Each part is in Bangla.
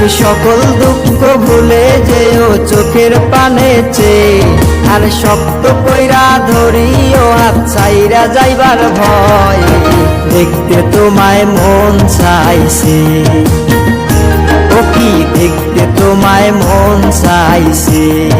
তুমি সকল দুঃখ ভুলে যেও চোখের পানে চেয়ে। আর শক্ত কইরা ধরিও হাত চাইরা যাইবার ভয়। দেখতে তোমায় মন চাইছে। ও কি দেখতে তোমায় মন চাইছে?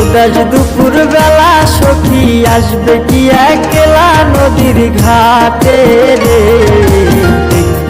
উদাস দুপুর বেলা সখী আসবে কি একলা নদীর ঘাটে রে?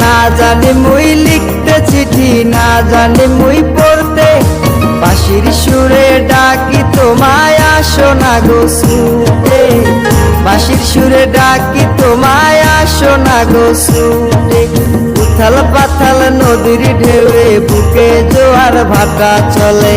না জানি মুই লিখতে চিঠি, না জানি মুই পড়তে। বাঁশির সুরে ডাকি, তোমায় আসো না গো শুতে বাঁশির সুরে ডাকি, তোমায় আসো না গো শুতে উথাল পাথাল নদীর ঢেউয়ে বুকে জোয়ার ভাটা চলে।